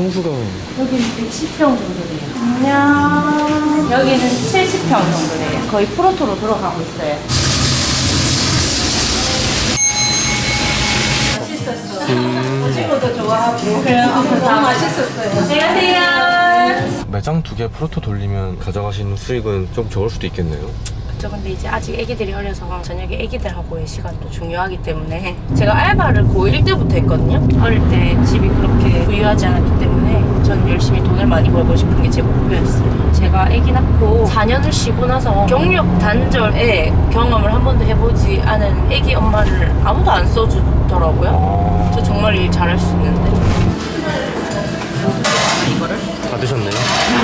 평수가 여기는 110평 정도 돼요. 안녕. 여기는 70평 정도 돼요. 거의 프로토로 들어가고 있어요. 맛있었어. 오징어도 좋아하고. 그래서 다 맛있었어요. 안녕하세요. 매장 두 개 프로토 돌리면 가져가시는 수익은 좀 적을 수도 있겠네요. 저 근데 이제 아직 애기들이 어려서 저녁에 애기들하고의 시간도 중요하기 때문에 제가 알바를 고1 때부터 했거든요. 어릴 때 집이 그렇게 부유하지 않았기 때문에 전 열심히 돈을 많이 벌고 싶은 게 제 목표였어요. 제가 애기 낳고 4년을 쉬고 나서 경력 단절에 경험을 한 번도 해보지 않은 애기 엄마를 아무도 안 써주더라고요. 저 정말 일 잘할 수 있는데. 이거를? 다 드셨네요.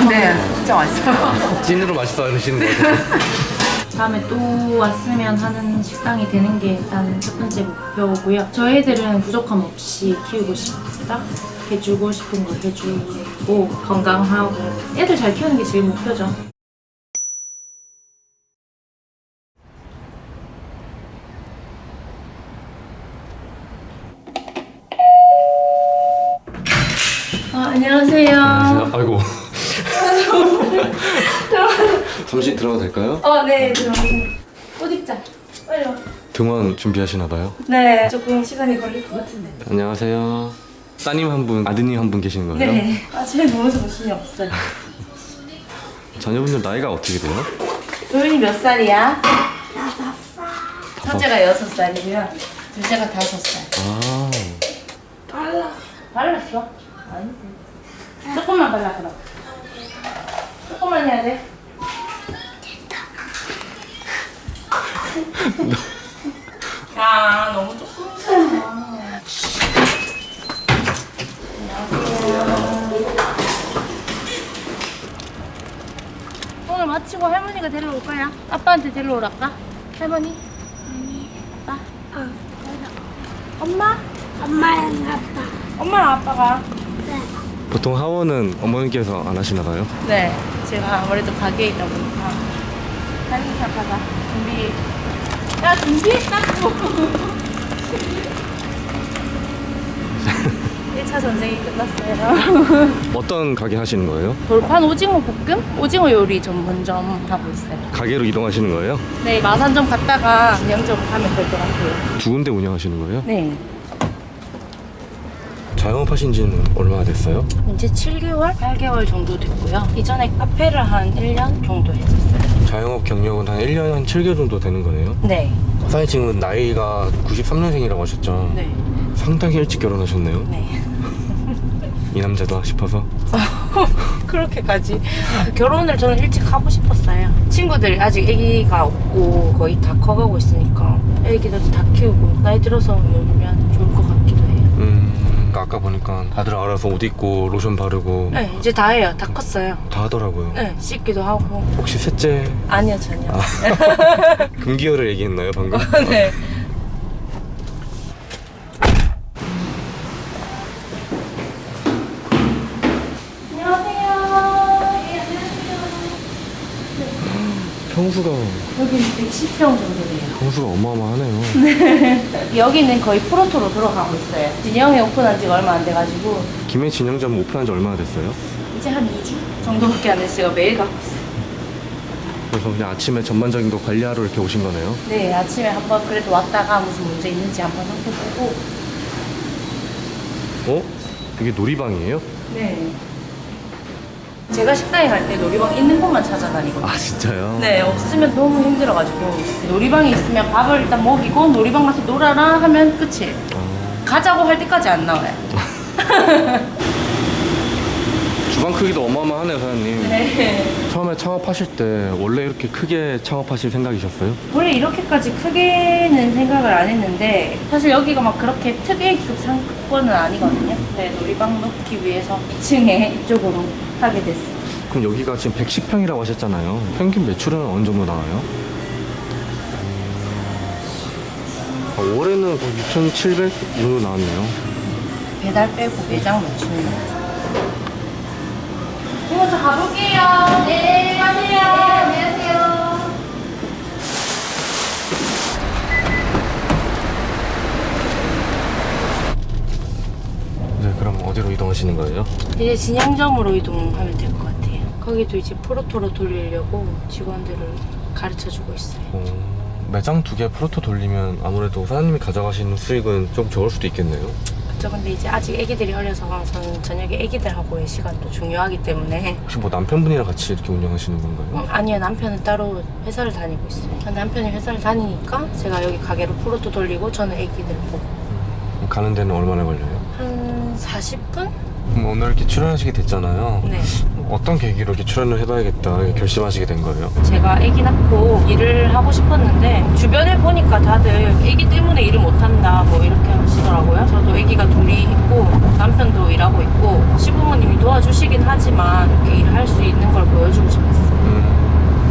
네, 진짜 맛있어요. 찐으로 맛있어 드시는 것 같아요. 다음에 또 왔으면 하는 식당이 되는 게 일단 첫 번째 목표고요. 저희들은 부족함 없이 키우고 싶다. 해주고 싶은 거 해주고 건강하고 애들 잘 키우는 게 제일 목표죠. 아, 안녕하세요. 아이고. 잠시 들어가도 될까요? 어, 네, 들어오세요. 옷 입자. 빨리 와. 등원 준비하시나 봐요. 네, 조금 시간이 걸릴 것 같은데. 안녕하세요. 따님 한 분, 아드님 한 분 계시는 거예요? 네. 아침에 너무 정신이 없어요. 자녀분들 나이가 어떻게 돼요? 도윤이 몇 살이야? 첫째가 여섯 살이고요. 둘째가 다섯 살. 아, 발랐어? 아니. 조금만 발라 그럼. 조금만 해야 돼. 야, 너무 조금. 오늘 마치고 할머니가 데리러 올 거야. 아빠한테 데리러 오랄까? 할머니? 아니. 아빠? 어. 엄마? 엄마랑 아빠. 엄마랑 아빠가. 보통 하원은 어머니께서 안 하시나 봐요? 네. 제가 아무래도 가게에 있다 보니까. 할머니 아빠가 준비. 야, 준비했다고. 1차 전쟁이 끝났어요. 어떤 가게 하시는 거예요? 돌판 오징어 볶음? 오징어 요리 전문점 하고 있어요. 가게로 이동하시는 거예요? 네, 마산점 갔다가 양점 가면 될 것 같아요. 두 군데 운영하시는 거예요? 네. 자영업하신 지는 얼마나 됐어요? 이제 7개월, 8개월 정도 됐고요. 이전에 카페를 한 1년 정도 했었어요. 자영업 경력은 한 1년 한 7개월 정도 되는 거네요? 네. 사장님 지금 나이가 93년생이라고 하셨죠? 네. 상당히 일찍 결혼하셨네요. 네. 이 남자도 싶어서. 그렇게까지 결혼을 저는 일찍 하고 싶었어요. 친구들이 아직 아기가 없고 거의 다 커가고 있으니까 아기들 다 키우고 나이 들어서 놀면 좋을 것 같기 음, 아까 보니까 다들 알아서 옷 입고 로션 바르고 네, 이제 다 해요. 다 컸어요. 다 하더라고요. 네, 씻기도 하고. 혹시 셋째 아니요, 전혀. 금기어를 얘기했나요 방금? 네. 평수가 여기는 110평 정도 돼요. 평수가 어마어마하네요. 여기는 거의 프로토로 들어가고 있어요. 진영이 오픈한 지가 얼마 안 돼가지고 김해 진영점 오픈한 지 얼마나 됐어요? 이제 한 2주 정도밖에 안 됐어요. 매일 가고 있어요. 그래서 그냥 아침에 전반적인 거 관리하러 이렇게 오신 거네요. 네, 아침에 한번 그래도 왔다가 무슨 문제 있는지 한번 살펴보고. 어? 이게 놀이방이에요? 네. 제가 식당에 갈 때 놀이방 있는 곳만 찾아다니거든요. 아 진짜요? 네, 없으면 너무 힘들어가지고 놀이방이 있으면 밥을 일단 먹이고 놀이방 가서 놀아라 하면 끝이에요. 어, 가자고 할 때까지 안 나와요. 주방 크기도 어마어마하네요 사장님. 네. 처음에 창업하실 때 원래 이렇게 크게 창업하실 생각이셨어요? 원래 이렇게까지 크게는 생각을 안 했는데 사실 여기가 막 그렇게 특혜급 상권은 아니거든요. 네, 놀이방 넣기 위해서 2층에 이쪽으로 하게 됐어요. 그럼 여기가 지금 110평이라고 하셨잖아요. 평균 매출은 어느 정도 나와요? 아, 올해는 6,700 정도 나왔네요. 배달 빼고 매장 매출은. 이모 저 가볼게요. 네, 가세요. 네, 그럼 그럼 어디로 이동하시는 거예요? 이제 진양점으로 이동하면 될 것 같아요. 거기도 이제 프로토로 돌리려고 직원들을 가르쳐 주고 있어요. 어, 매장 두 개 프로토 돌리면 아무래도 사장님이 가져가시는 수익은 좀 적을 수도 있겠네요. 그쵸 근데 이제 아직 애기들이 어려서 저는 저녁에 애기들하고의 시간도 중요하기 때문에 혹시 뭐 남편분이랑 같이 이렇게 운영하시는 건가요? 음, 아니요 남편은 따로 회사를 다니고 있어요. 남편이 회사를 다니니까 제가 여기 가게로 프로토 돌리고 저는 애기들 보고 그럼 가는 데는 얼마나 걸려요? 한 40분? 그럼 오늘 이렇게 출연하시게 됐잖아요. 네. 어떤 계기로 이렇게 출연을 해봐야겠다 이렇게 결심하시게 된 거예요? 제가 아기 낳고 일을 하고 싶었는데 주변에 보니까 다들 아기 때문에 일을 못한다 뭐 이렇게 하시더라고요. 저도 아기가 둘이 있고 남편도 일하고 있고 시부모님이 도와주시긴 하지만 이렇게 일을 할 수 있는 걸 보여주고 싶었어요.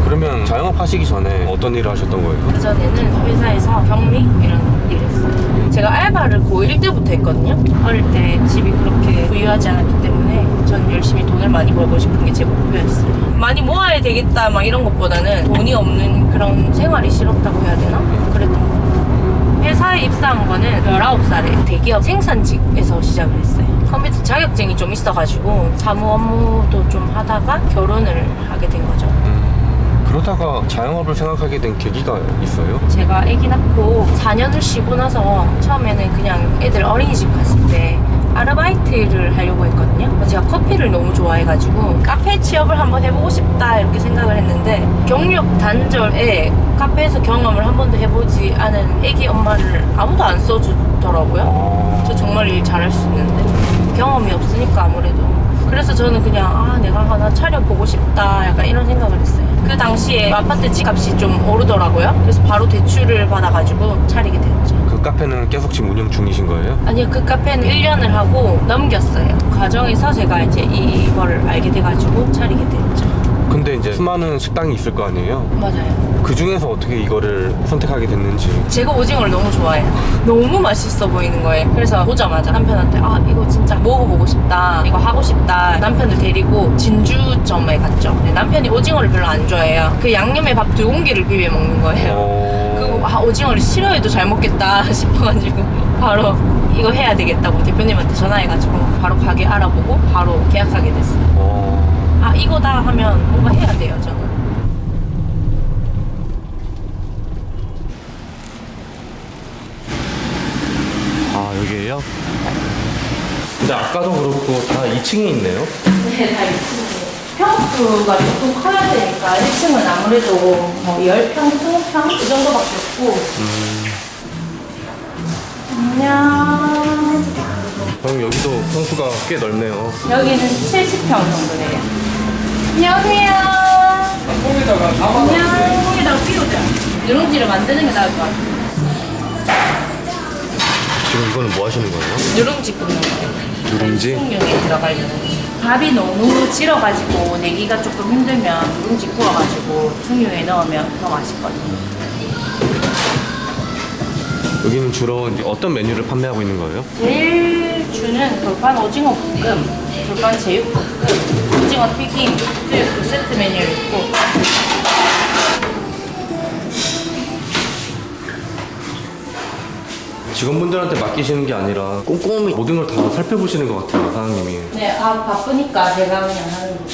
음, 그러면 자영업 하시기 전에 어떤 일을 하셨던 거예요? 그전에는 회사에서 경리 이런 일을 했어요. 제가 알바를 고1 때부터 했거든요. 어릴 때 집이 그렇게 부유하지 않았기 때문에 전 열심히 돈을 많이 벌고 싶은 게 제 목표였어요. 많이 모아야 되겠다 막 이런 것보다는 돈이 없는 그런 생활이 싫었다고 해야 되나? 그랬던 것 같아요. 회사에 입사한 거는 19살에 대기업 생산직에서 시작을 했어요. 컴퓨터 자격증이 좀 있어가지고 사무 업무도 좀 하다가 결혼을 하게 된 거죠. 음, 그러다가 자영업을 생각하게 된 계기가 있어요? 제가 아기 낳고 4년을 쉬고 나서 처음에는 그냥 애들 어린이집 갔을 때 아르바이트를 하려고 했거든요. 제가 커피를 너무 좋아해가지고 카페 취업을 한번 해보고 싶다 이렇게 생각을 했는데 경력 단절에 카페에서 경험을 한 번도 해보지 않은 아기 엄마를 아무도 안 써주더라고요. 어... 저 정말 일 잘할 수 있는데 경험이 없으니까 아무래도 그래서 저는 그냥 아 내가 하나 차려보고 싶다 약간 이런 생각을 했어요 그 당시에 아파트 집값이 좀 오르더라고요. 그래서 바로 대출을 받아가지고 차리게 됐죠. 그 카페는 계속 지금 운영 중이신 거예요? 아니요 그 카페는 1년을 하고 넘겼어요. 그 과정에서 제가 이제 이거를 알게 돼가지고 차리게 됐죠 근데 이제 수많은 식당이 있을 거 아니에요? 맞아요 그 중에서 어떻게 이거를 선택하게 됐는지 제가 오징어를 너무 좋아해요. 너무 맛있어 보이는 거예요. 그래서 오자마자 남편한테 아 이거 진짜 먹어보고 싶다. 이거 하고 싶다. 남편을 데리고 진주점에 갔죠. 근데 남편이 오징어를 별로 안 좋아해요. 그 양념에 밥 두 공기를 비벼 먹는 거예요. 어... 그리고 아 오징어를 싫어해도 잘 먹겠다 싶어가지고 바로 이거 해야 되겠다고 대표님한테 전화해가지고 바로 가게 알아보고 바로 계약하게 됐어요. 어... 아 이거다 하면 뭔가 해야 돼요 저는. 아 여기에요? 근데 아까도 그렇고 다 2층에 있네요? 네, 다 2층이에요. 평수가 조금 커야 되니까 1층은 아무래도 뭐 10평, 20평 이 정도밖에 없고. 안녕. 그럼 여기도 평수가 꽤 넓네요 여기는 70평 정도래요. 안녕하세요. 안녕. 띄우자. 누룽지를 만드는 게 나을 것 같아요. 지금 이거는 뭐 하시는 거예요? 누룽지 굽는 거예요. 누룽지? 들어갈 누룽지. 밥이 너무 질어가지고 내기가 조금 힘들면 누룽지 구워가지고 숙육에 넣으면 더 맛있거든요. 여기는 주로 이제 어떤 메뉴를 판매하고 있는 거예요? 제일 주는 돌판 오징어 볶음, 돌판 제육 볶음, 오징어 튀김, 그 세트 메뉴 있고 직원분들한테 맡기시는 게 아니라 꼼꼼히 모든 걸 다 살펴보시는 것 같아요 사장님이 네, 아 바쁘니까 제가 그냥 하는 거.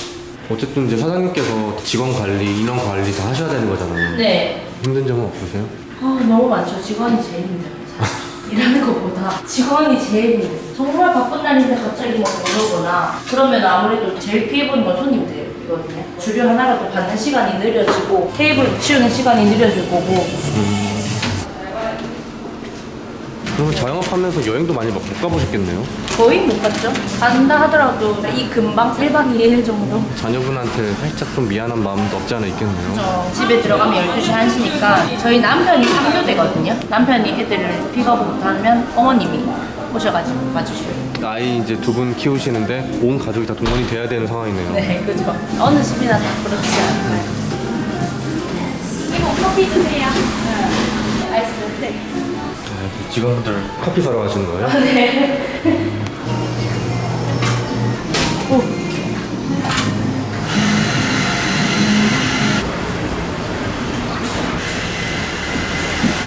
어쨌든 이제 사장님께서 직원 관리, 인원 관리 다 하셔야 되는 거잖아요 네. 힘든 점은 없으세요? 아 너무 많죠. 직원이 제일 힘들어요. 사실. 일하는 것보다 직원이 제일 힘들어요. 정말 바쁜 날인데 갑자기 뭐 오거나 그러면 아무래도 제일 피해 보는 건 손님들이거든요. 주류 하나라도 받는 시간이 느려지고 테이블 치우는 시간이 느려질 거고 그러면 자영업하면서 여행도 많이 못 가보셨겠네요 거의 못 갔죠. 간다 하더라도 이 금방 1박 2일 정도. 자녀분한테 살짝 좀 미안한 마음도 없지 않아 있겠네요 저 집에 들어가면 12시 1시니까 저희 남편이 3교대거든요. 남편이 애들을 픽업을 못하면 어머님이 오셔가지고 봐주셔요. 아이 이제 두 분 키우시는데 온 가족이 다 동원이 돼야 되는 상황이네요 네, 그죠. 어느 집이나 다 그렇지 않나요? 이거 커피 드세요. 네. 아이스 네. 네, 직원분들 커피 사러 가시는 거예요? 네.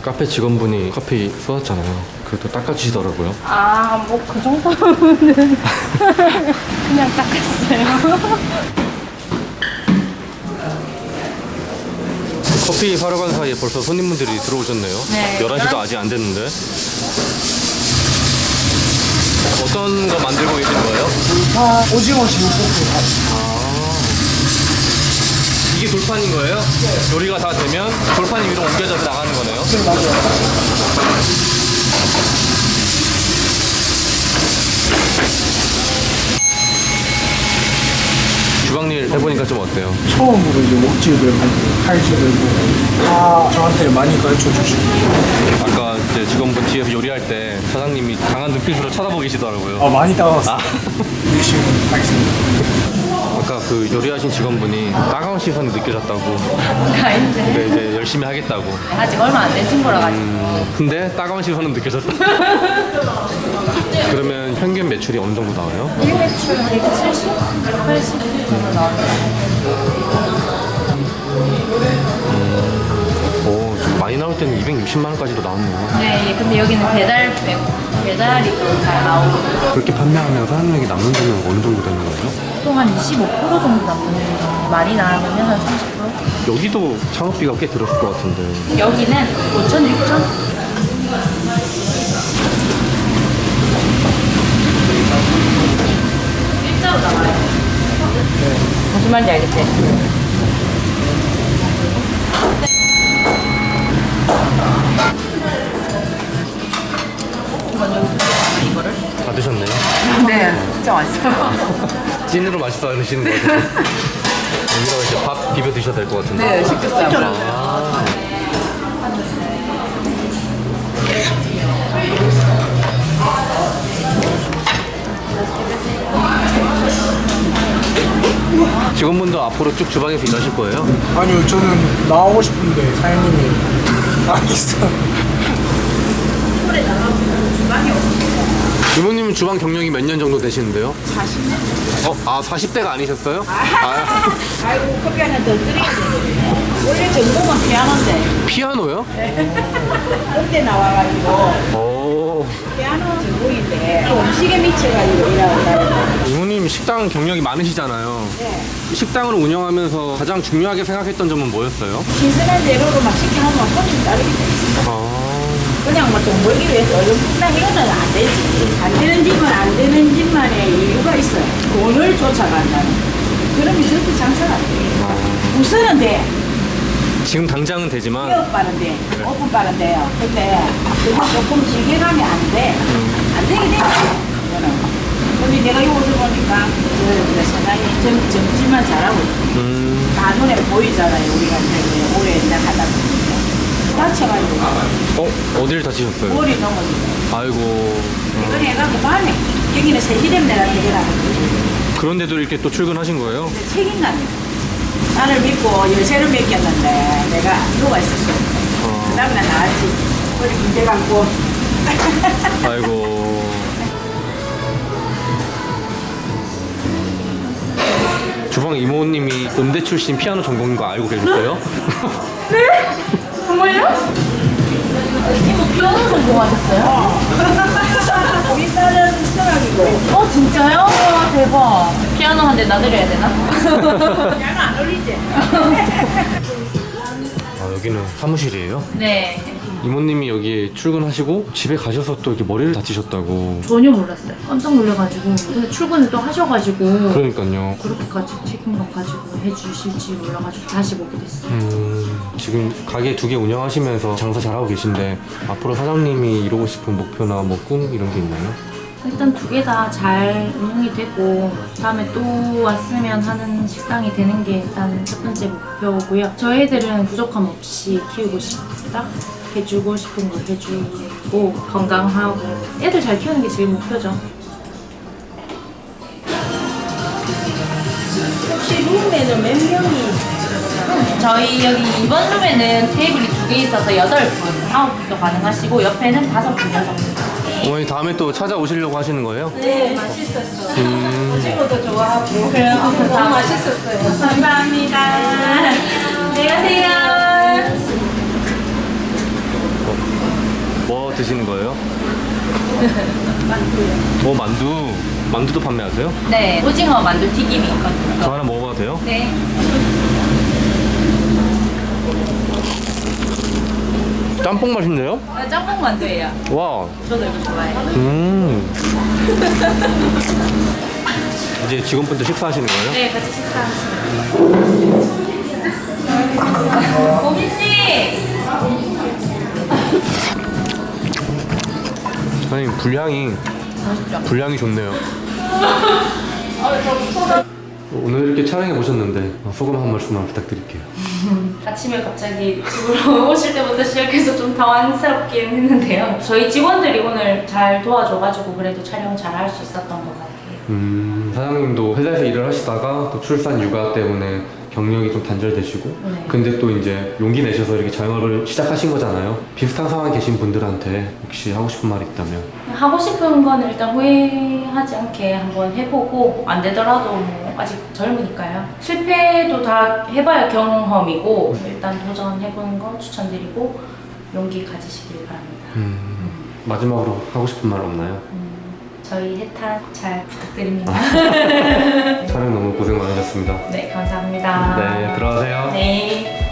카페 직원분이 커피 쏟았잖아요. 그것도 닦아주시더라고요. 아, 뭐 그 정도는 그냥 닦았어요. 커피 사러 간 사이에 벌써 손님분들이 들어오셨네요. 네. 11시도 아직 안 됐는데. 어떤 거 만들고 계신 거예요? 아, 오징어 지우볶음 이게 돌판인 거예요? 요리가 다 되면 돌판이 위로 옮겨져서 나가는 거네요. 네. 주방일 해보니까 좀 어때요? 처음으로 이제 목질 들고 칼질 들고 다 저한테 많이 가르쳐 주시고 아까 이제 직원분 뒤에서 요리할 때 사장님이 강한 눈빛으로 쳐다보고 계시더라고요. 아, 많이 따라왔어요. 아. 열심히 하겠습니다. 아까 그 요리하신 직원분이 따가운 시선이 느껴졌다고. 아닌데. 근데 이제 열심히 하겠다고. 아직 얼마 안 된 친구라 가지고. 근데 따가운 시선은 느껴졌다. 그러면 평균 매출이 어느 정도 나와요? 1매출 170? 180 정도 나와요. 많이 나올 때는 260만 원까지도 나왔네요. 네, 예, 근데 여기는 배달 빼고 배달이 또 잘 나오고 그렇게 판매하면 사장님에게 남는 돈은 어느 정도 되는 거예요? 보통 한 25% 정도 남는 거 많이 나가면 한 30%? 여기도 창업비가 꽤 들었을 것 같은데. 여기는 5천, 6천? 일자로 나와요. 무슨 말인지 알겠지? 이거를? 다 드셨네요? 네, 진짜 맛있어요. 찐으로 맛있어 하시는 것 같아요. 여기다가 이제 밥 비벼 드셔야 될것 같은데. 네, 시켰어요. 아. 직원분도 앞으로 쭉 주방에서 일하실 거예요? 아니요, 저는 나오고 싶은데 사장님이 안 있어. 이모님은 주방 경력이 몇 년 정도 되시는데요? 40년. 어, 아 40대가 아니셨어요? 아, 아이고 커피 하나 더 드려야 되거든요. 원래 전공은 피아노인데 피아노요? 그때 나와가지고 오. 피아노 전공인데 또 음식에 미쳐가지고 일하고 다니고 이모님 식당 경력이 많으시잖아요. 식당을 운영하면서 가장 중요하게 생각했던 점은 뭐였어요? 신선한 재료로 막 시켜놓으면 손님 따르게 돼 있어. 아, 그냥 뭐 돈 벌기 위해서 얼른뿐나 이거는 안 되지. 안 되는 집은 안 되는 집만의 이유가 있어요. 돈을 쫓아간다는. 그러면 절대 장사가 안 돼. 우선은 돼. 지금 당장은 되지만 빠른데, 오픈 빠른데요. 근데 그거 조금 길게 가면 안 돼. 안 되게 돼. 이거는. 근데 내가 이 옷을 보니까 그, 그 사장님 점, 점집만 잘하고 있고 음, 다 눈에 보이잖아요. 우리가 이제 오래 이제 하다 보니까. 다쳐가지고 어 어디를 다치셨어요? 머리 넘어지고. 아이고 이걸 해갖고 밤에 여기는 세시 되면 내가 되더라고. 그런데도 이렇게 또 출근하신 거예요? 근데 책임감이 나를 믿고 열쇠를 맡겼는데 내가 누가 있었어. 어. 그 다음에 난 나왔지. 머리 문제 갖고. 아이고 주방 이모님이 음대 출신 피아노 전공인 거 알고 계셨어요? 정 이모 피아노 전공하셨어요? 우리 딸은 수학이고. 어 진짜요? 와 대박 피아노 한대 놔드려야 되나? 양안 올리지? 아 여기는 사무실이에요? 네 이모님이 여기 출근하시고 집에 가셔서 또 이렇게 머리를 다치셨다고 전혀 몰랐어요 깜짝 놀라가지고 근데 출근을 또 하셔가지고 그러니까요 그렇게까지 책임감 가지고 해주실지 몰라가지고 다시 보게 됐어요 음, 지금 가게 두 개 운영하시면서 장사 잘하고 계신데 앞으로 사장님이 이루고 싶은 목표나 뭐 꿈 이런 게 있나요? 일단 두 개 다 잘 운영이 되고 다음에 또 왔으면 하는 식당이 되는 게 일단 첫 번째 목표고요. 저희들은 부족함 없이 키우고 싶다. 해주고 싶은 걸 해주고 건강하고 애들 잘 키우는 게 제일 목표죠. 혹시 룸에는 몇 명이 저희 여기 이번 룸에는 테이블이 두 개 있어서 여덟 분, 아홉 분도 가능하시고 옆에는 다섯 분, 여섯 분. 어머니 다음에 또 찾아오시려고 하시는 거예요? 네, 맛있었어. 음, 오징어도 좋아하고. 그래요? 너무 맛있었어요. 감사합니다. 안녕히 가세요. 드시는 거예요? 오 만두. 만두도 판매하세요? 네, 오징어 만두 튀김이 있거든요. 저 하나 먹어봐도 돼요? 네. 짬뽕 맛있네요? 아, 짬뽕 만두예요. 와. 저도 이거 좋아해요. 음. 이제 직원분들 식사하시는 거예요? 네, 같이 식사하시죠. 고객님! 아니 불향이 불향이 좋네요. 오늘 이렇게 촬영해 보셨는데 소감 한 말씀만 부탁드릴게요. 아침에 갑자기 집으로 오실 때부터 시작해서 좀 당황스럽긴 했는데요. 저희 직원들이 오늘 잘 도와줘가지고 그래도 촬영 잘 할 수 있었던 것 같아요. 음, 사장님도 회사에서 일을 하시다가 또 출산 육아 때문에 경력이 좀 단절되시고 네. 근데 또 이제 용기 내셔서 이렇게 자영업을 시작하신 거잖아요. 비슷한 상황에 계신 분들한테 혹시 하고 싶은 말 있다면 하고 싶은 건 일단 후회하지 않게 한번 해보고 안 되더라도 뭐 아직 젊으니까요. 실패도 다 해봐야 경험이고 일단 도전해보는 거 추천드리고 용기 가지시길 바랍니다. 음, 마지막으로 하고 싶은 말 없나요? 저희 해탈 잘 부탁드립니다. 촬영 너무 고생 많으셨습니다. 네, 감사합니다. 네, 들어가세요. 네.